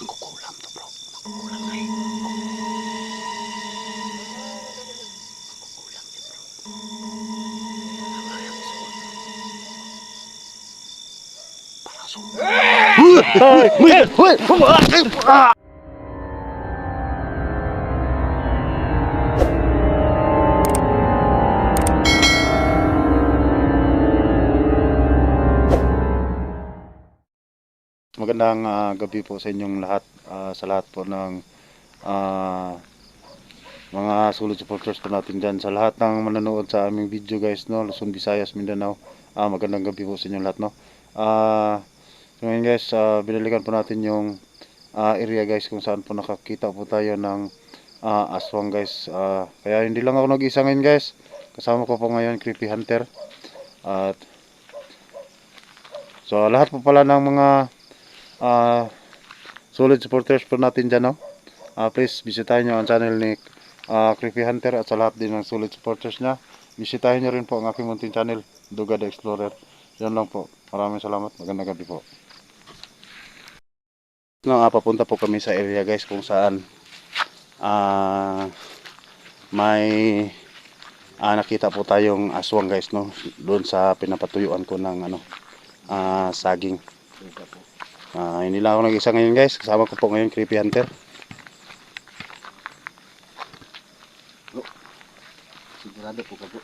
Mangkukulam to bro. Mangkukulam na Magandang ah, gabi po sa inyong lahat, ah, sa lahat po ng ah, mga solid supporters po natin dyan. Sa lahat ng manonood sa aming video guys, no, Luzon, Visayas, Mindanao, ah, magandang gabi po sa inyong lahat. No? Ah, so ngayon guys, ah, binalikan po natin yung ah, area guys kung saan po nakakita po tayo ng ah, aswang guys. Ah, kaya hindi lang ako nag-isa ngayon guys, kasama ko po ngayon Creepy Hunter. At so lahat po pala ng mga ah solid supporters po natin dyan, no? Ah, please, bisitahin nyo ang channel ni ah, Creepy Hunter at sa lahat din ng solid supporters niya. Bisitahin nyo rin po ang aking munting channel, Duga the Explorer. Yan lang po. Maraming salamat. Magandang gabi po. No, ah, papunta po kami sa area guys kung saan ah may ah, nakita po tayong aswang guys no doon sa pinapatuyuan ko ng ano ah, saging. Ah, hindi lang ako nag-isa ngayon guys. Kasama ko po ngayon Creepy Hunter. Sigurado po ka po.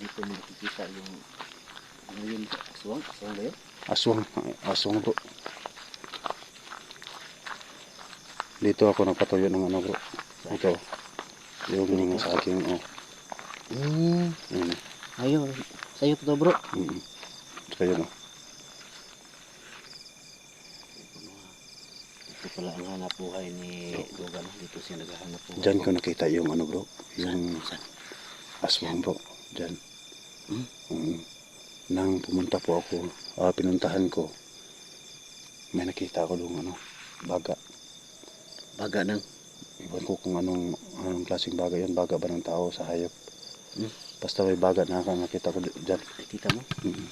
Dito mo nakikita yung ano yun aswang, aswang ba yun? Aswang, aswang po. Dito ako nagpatuyo ng ano bro. Ito. Yung sa aking oh. Hmm, Yun. ayun. Sa'yo to bro. Mm. Saka yun oh. Ito pala ang hanap buhay ni Dugan. Dito siya naghahanap buhay. Diyan ko nakita yung ano bro. Yung aswang po. Diyan. Hmm? Mm. Nang pumunta po ako, ah, pinuntahan ko. May nakita ko doon ano, baga. Baga ng Iwan ko kung anong, anong klaseng baga yun. Baga ba ng tao sa hayop. Hmm? Basta may baga na nakita ko dyan. nakita mo? Mm.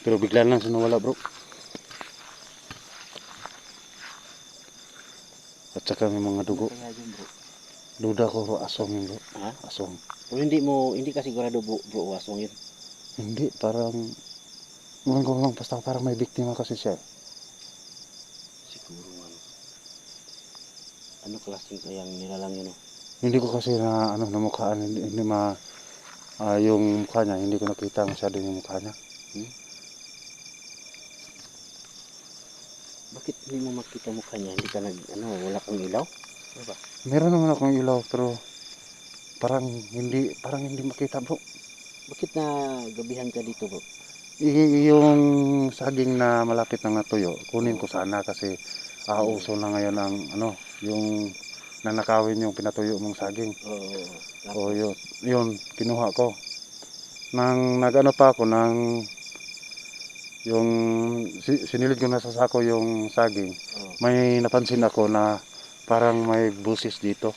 Pero bigla lang siya nawala bro. At saka may mga dugo. Duda ko bro, yun bro. Ha? Aswang. Pero hindi mo, hindi ka sigurado bro, bro aswang yun. Hindi, parang... Ngayon ko lang, basta parang may biktima kasi siya. Siguro ano. Ano klaseng kayang nilalang yun oh? Hindi ko kasi na ano namukhaan, hindi, hindi ma... ah, yung mukha niya, hindi ko nakita masyado yung mukha niya. Bakit hindi mo makita mukha niya? Hindi ka nag, ano, wala kang ilaw? Ano ba? Meron naman akong ilaw pero parang hindi parang hindi makita bro. Bakit na gabihan ka dito bro? I- yung saging na malapit na natuyo, kunin ko sana kasi ah, uso na ngayon ang ano, yung nanakawin yung pinatuyo mong saging. Oo. O yun, yun, kinuha ko. Nang nagano pa ako, nang yung si- sinilid ko na sa sako yung saging, Oo. may napansin ako na parang may busis dito.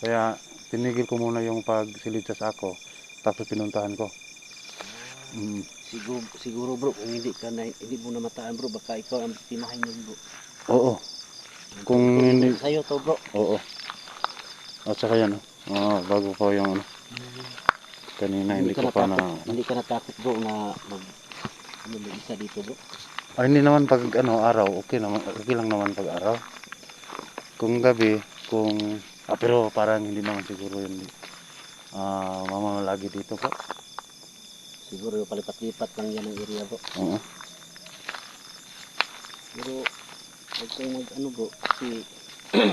Kaya tinigil ko muna yung pagsilid sa sako, tapos pinuntahan ko. Mm. Siguro, siguro bro, kung hindi ka na, hindi mo namataan bro, baka ikaw ang timahin yun bro. Oo, Kung hindi- Sa'yo to bro. oo. At saka yan, oh, bago pa yung ano, kanina hindi ko pa na... hindi ka natakot bro na mag, ano, mag-isa dito bro. Ah, hindi naman pag ano araw, okay naman, okay lang naman pag araw. Kung gabi, kung ah, pero parang hindi naman siguro yun. Ah, mama lagi dito po. Siguro palipat-lipat lang yan ang area bro. Oo. Pero, huwag kang mag, ano bro, kasi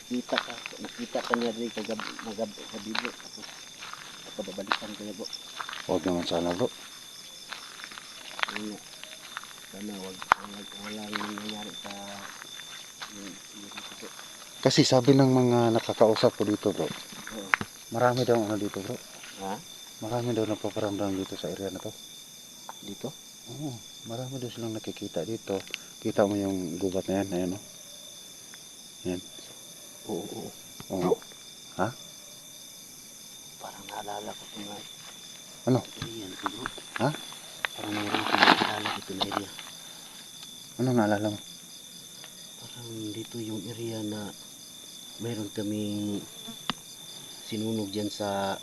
nakita ka, nakita ka niya rin kagab, magab, gabi bro. Tapos, papabalikan ka niya bro. Huwag naman sana bro. Nga. Sana wag wag sa yung yung dito bro. Kasi sabi ng mga nakakausap ko dito bro, Oo. marami daw ano dito bro. Ha? Marami daw napaparamdam dito sa area na to. Dito? Oo, marami daw silang nakikita dito. Kita mo yung gubat na yan, ayan o. Oo, oo. Oo. Parang naalala ko nga. Ano? Ito bro. Ha? Parang naalala ko ito na area. Ano naalala mo? Parang dito yung area na mayroon kaming sinunog dyan sa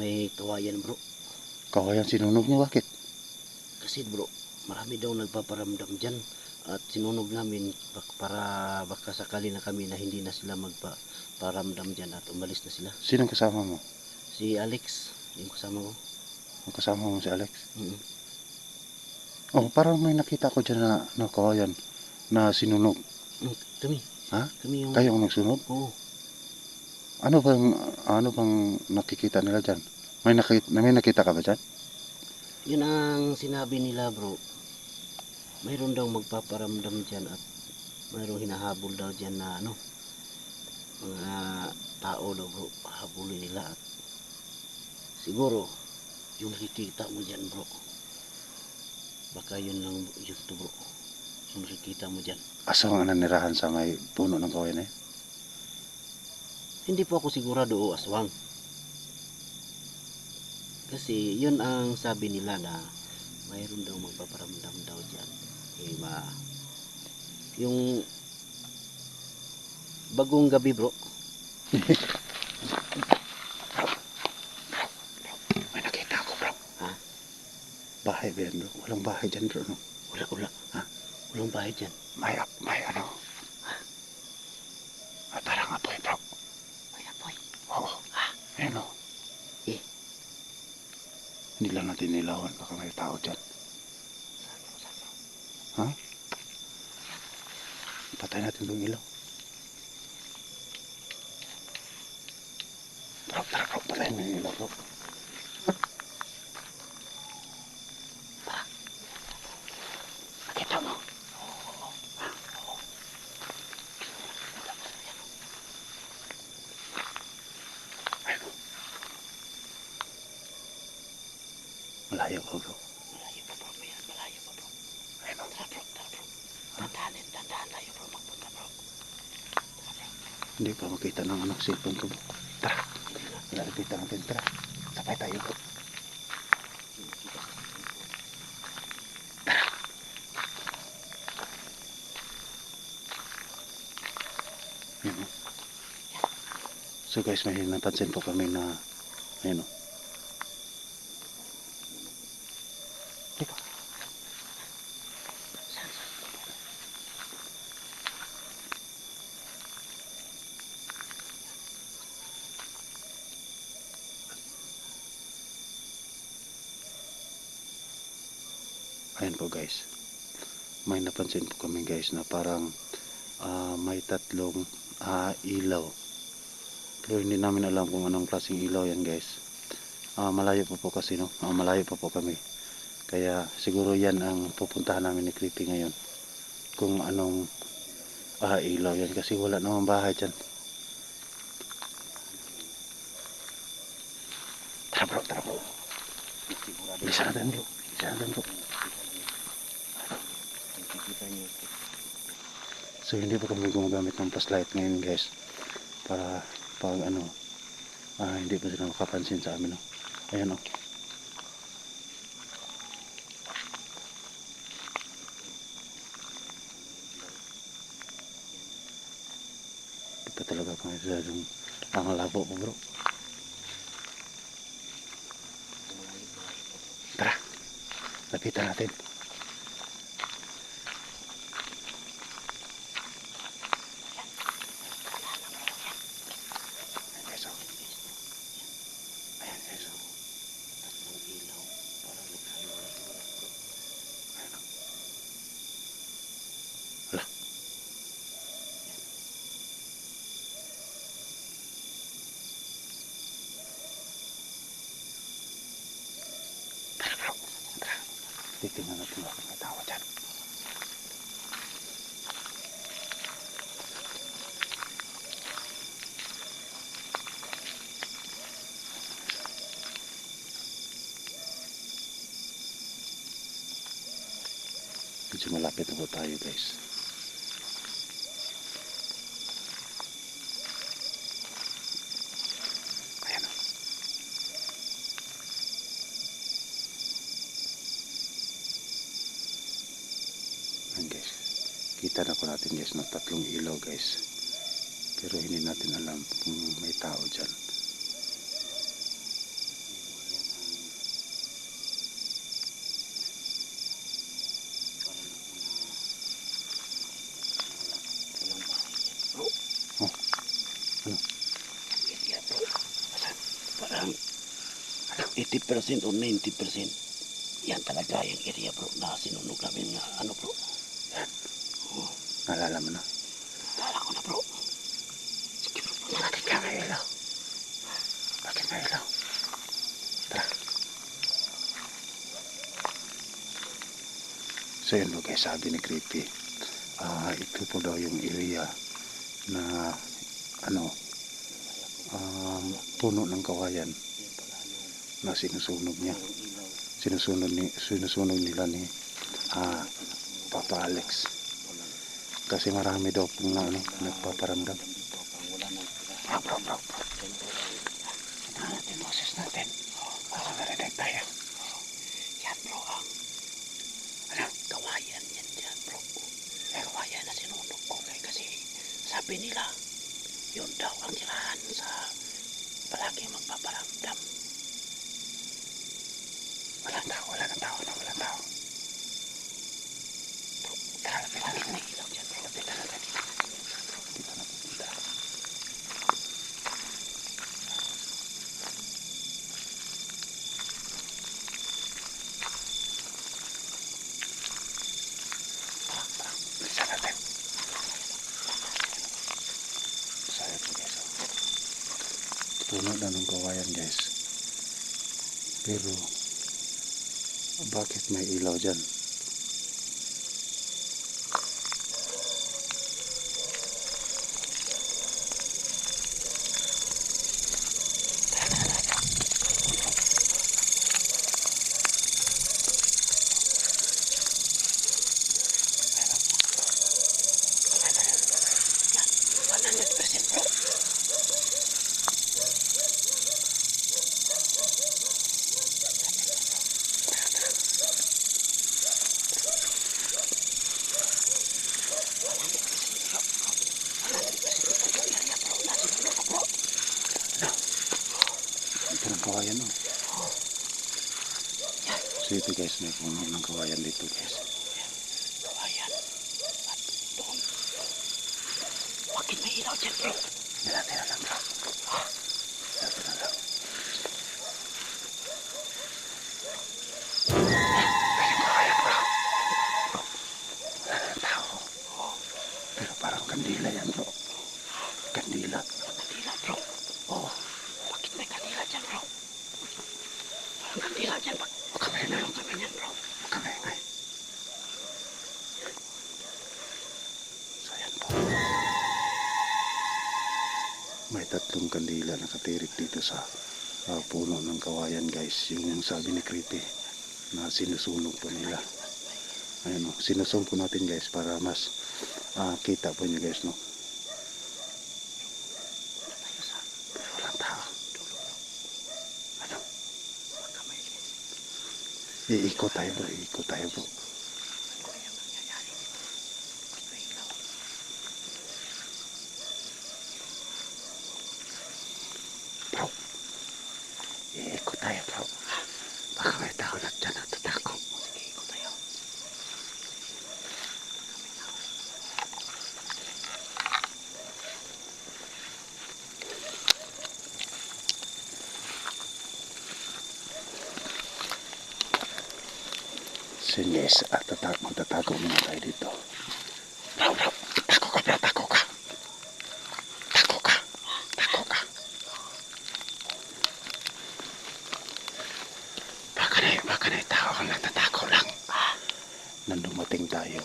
may kawayan bro. Kawayan sinunog niya, bakit? Kasi bro, marami daw nagpaparamdam dyan at sinunog namin para baka sakali na kami na hindi na sila magpaparamdam dyan at umalis na sila. Sinong kasama mo? Si Alex, yung kasama ko. Ang kasama mo si Alex? Mm. Oh, parang may nakita ko dyan na, na kawayan na sinunog. Mm, Kami. Ha? Kami yung... Kayo ang nagsunog? Oo. Ano bang ano bang nakikita nila dyan? May nakita, may nakita ka ba dyan? Yun ang sinabi nila bro. Mayroon daw magpaparamdam dyan at mayroong hinahabol daw dyan na ano. Mga tao daw bro. Habulin nila at siguro yung nakikita mo dyan bro. Baka yun lang yun to bro. Yung nakikita mo dyan. Asa ang nanirahan sa may puno ng na yun? Hindi po ako sigurado o aswang. Kasi yun ang sabi nila na mayroon daw magpaparamdam daw dyan. Eh, ma... Yung bagong gabi bro. May nakita ako bro. Ha? Bahay ba yan bro? Walang bahay dyan bro. No? Wala, wala. Ha? Walang bahay dyan. May, may ano? May parang apoy bro. May apoy. Oo. Ayun o. Hindi lang natin nilawan. Baka may tao dyan. Ha? Patay natin itong ilaw. Bro, tara bro. Patayin mo yung ilaw bro. Tara. Nakita mo? Ayun o. Malayo ko bro. Malayo pa bro. May malayo pa bro. Ayun o. Tara bro, tara bro. Dandahanin, dandahan tayo bro. Magpunta bro. Tara bro. Hindi pa cellphone ko. Tara. Lalapitan natin. Tara. Sabay tayo. Yun, oh. So guys, may napansin po kami na ayun o. Teka. Saan, saan? Ayan po guys. May napansin po kami guys na parang ah, may tatlong ah, ilaw. Pero hindi namin alam kung anong klaseng ilaw yan guys. Ah, malayo po po kasi no. Ah, malayo pa po kami. Kaya siguro yan ang pupuntahan namin ni Creepy ngayon. Kung anong ah, ilaw yan. Kasi wala namang bahay dyan. Tara bro, tara bro. Sigurado. Bilisan natin bro. Bilisan natin bro. Nakikita niyo. Pa kami gumagamit ng flashlight ngayon guys para pag ano ah, hindi pa sila makapansin sa amin no. Ayan oh. Hindi pa talaga kami sa yung ang labo po bro. Tara. Lapitan natin. Ayan guys oh. Ayan guys oh. Tatlong ilaw. Parang naghahiwalay bro. Ayan oh. Wala. Tara bro. Tara. Titingnan natin kung may tao dyan. Medyo malapit na po tayo guys. Ayan guys. Kita na po natin guys ng tatlong ilaw guys. Pero hindi natin alam kung may tao dyan. Walang bahay yan, bro. Oh. Ano? Area, bro. Asan? Parang ano, 80% o 90%. Yan talaga yung area, bro, na sinunog namin nga, ano, bro. Yan. Oh, Naalala mo na? tala ko na, bro. Sige, bro. Bakit ka may ilaw? Bakit may ilaw? Tara. So yun guys, sabi ni Creepy, ah ito po daw yung area na ano, um, puno ng kawayan na sinusunog niya. Sinusunog, ni, sinusunog nila ni ah, Papa Alex. Kasi marami daw pong ano, nagpaparamdam. Bro, bro, bro, bro. Ano natin boses natin? Baka narinig tayo. Yan, bro, ang Ano? kawayan yan dyan, bro. Kawayan na sinunog ko kay kasi sabi nila, yun daw ang tirahan sa palagi magpaparamdam. Walang tao, wala ng tao, na walang tao. Bro, tara, palagi may ilaw dyan, bro. Dito na natin. Dito na pupunta. Tara, tara. Bilisan natin. Sayang po guys. oh. Puno na ng kawayan guys. Pero bakit may ilaw dyan? So ito guys, may puno ng kawayan dito guys. Kawayan. At doon. Bakit may ilaw dyan bro? Nilati na lang bro. Lang. Bro. Wala na tao. Pero parang kandila yan bro. Kandila bro. Oh, bakit may kandila dyan bro? Walang kandila dyan. Bak Baka may meron kami yan bro. Baka may ingay. So yan po. May tatlong kandila nakatirik dito sa ah, puno ng kawayan guys. Yung yung sabi ni Creepy na sinusunog po nila. Ayun o, sinusunog po natin guys para mas ah, kita po nyo guys no. Ano? Iikot tayo bro, iikot tayo bro. ano kayang nangyayari dito. Bakit may ilaw? Bro, iikot tayo bro. Baka may tao na dyan at tatako. Sige, ikot tayo. Baka may tao. Yes, at tatak magtatago muna tayo dito. Bro, bro, tako ka bro, tako ka. Tako ka, tako ka. Baka na, baka na tao ang nagtatako lang. Nang dumating tayo,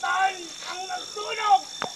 Satan ang nagsunog!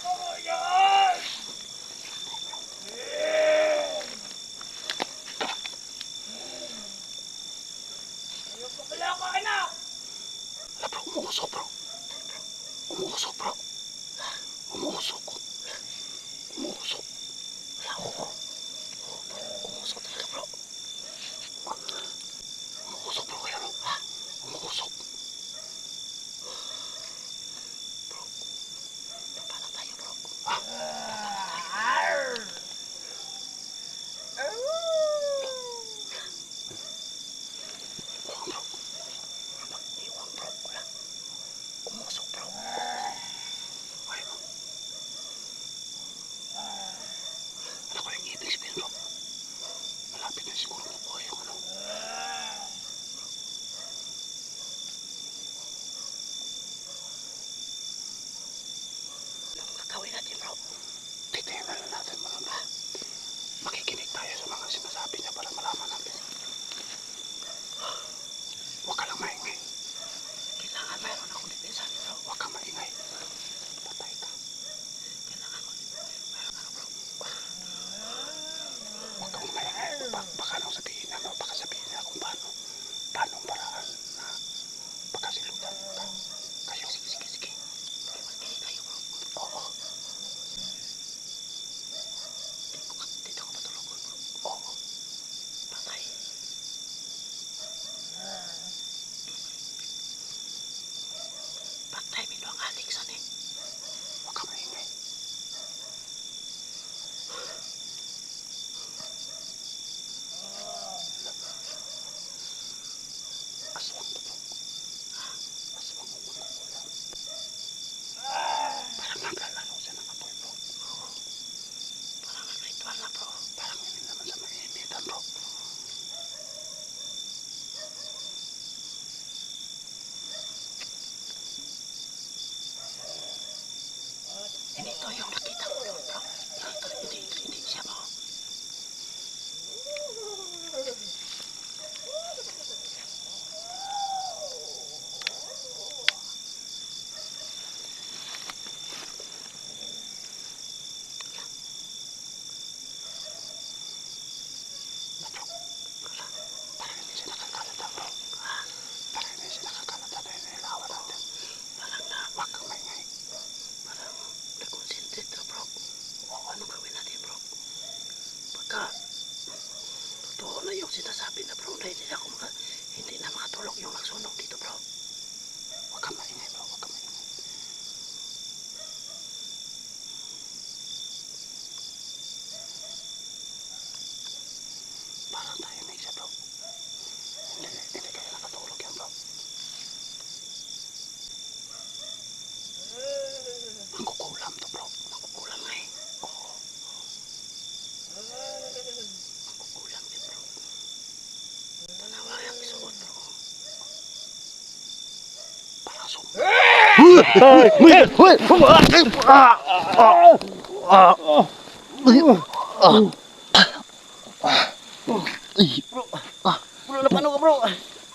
Bro, napano ka bro?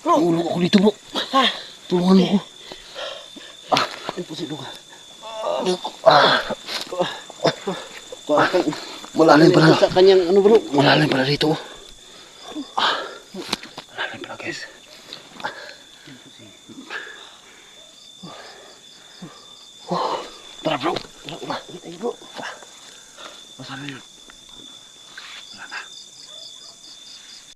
Bro! Tulong ako dito bro. Tulungan mo ko. Ah, imposible ka. Malalim pala. Sa kanyang ano bro? Malalim pala dito. Oh. Ah. Malalim pala guys. bro. Ulit tayo bro. Masarap yun.